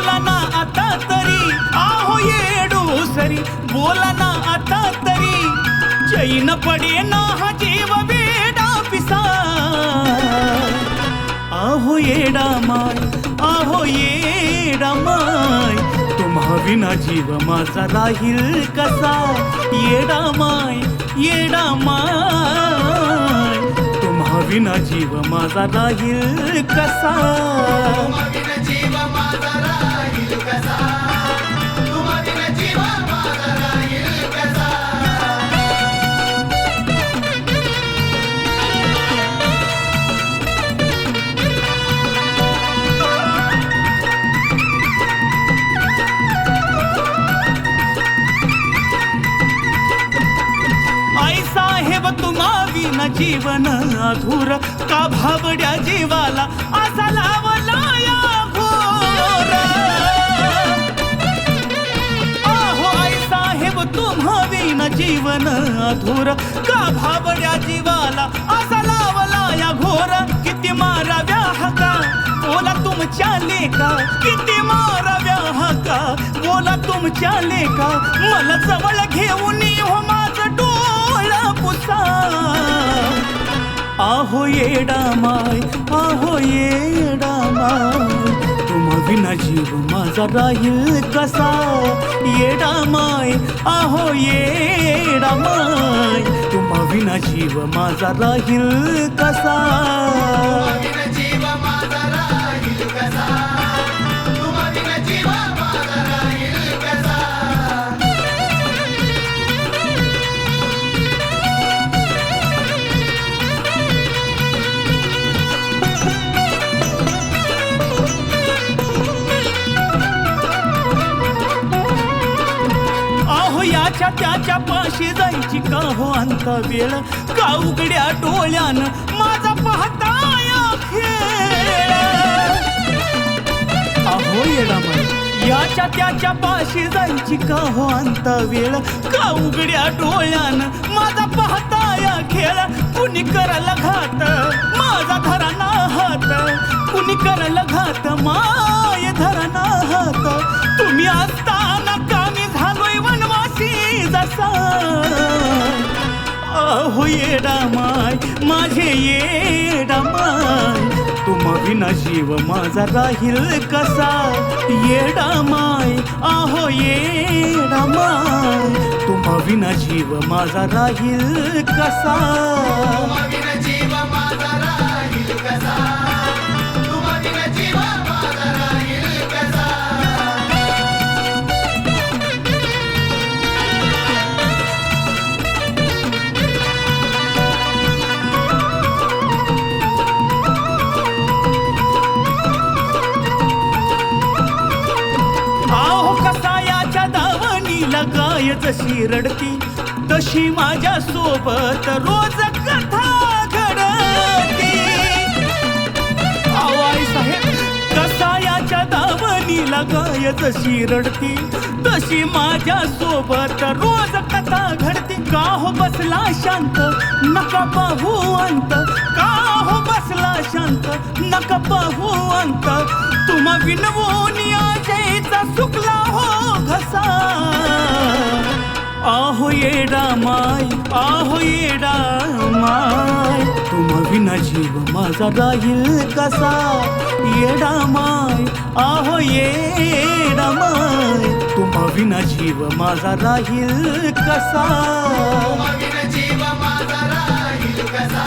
बोला ना आता तरी. आहो येडू सरी. बोला ना आता तरी. जैन पडे ना हा जीव बेडा पिसा आहो येडा माय आहो येडा माय. तुम्हा विना जीव माझा राहील कसा? येडा माय येडा माय. तुम्हा विना जीव माझा राहील कसा? जीव माझा जीवन अधूर. का भाबड्या जीवाला असा लावला साहेब जीवन अधूर. का भाबड्या जीवाला असा लावला या घोर? किती माराव्या हका? बोला तुमच्या लेका किती माराव्या हका? बोला तुमच्या लेका मला जवळ घेऊन हो माझं डोळा पुसा. आहो येडा माय आहो येडा माय तुम्हा विना जीव माझा राहील कसा? माय आहो येडा माय तुम्हा विना जीव माझा राहील कसा? त्याच्या त्याच्या पाशी जायची का हो अंत वेळ? का उघड्या डोळ्यानं माझा पाहता खेळ अहो मग याच्या त्याच्या पाशी जायची का हो अंत वेळ? का उघड्या डोळ्यानं माझा पाहताया खेळ कुणी करायला घात माझा धराना हात? कुणी करल घात माय धराना हात? तुम्ही असता अहो येडा माय माझे येडा माय तुम्हा विना जीव माझा राहील कसा? येडा माय आहो येडा माय तुम्हा विना जीव माझा राहील कसा? गाय जशी रडती तशी माझ्या सोबत रोज कथा घडती. आवाई साहेब कसा याच्या दावणीला गाय जशी रडती तशी माझ्या सोबत रोज कथा घडती. का हो बसला शांत नका पाहू अंत का बसला शांत नका पाहू अंत. तुम्हा विनवून या सुकला हो घसा. आहो येडा माय आहो येडा माय तुम्हा विना जीव माझा राहील कसा? येडा माय आहो येडा माय तुम्हा विना जीव माझा राहील कसा? जीव माझा राहील कसा?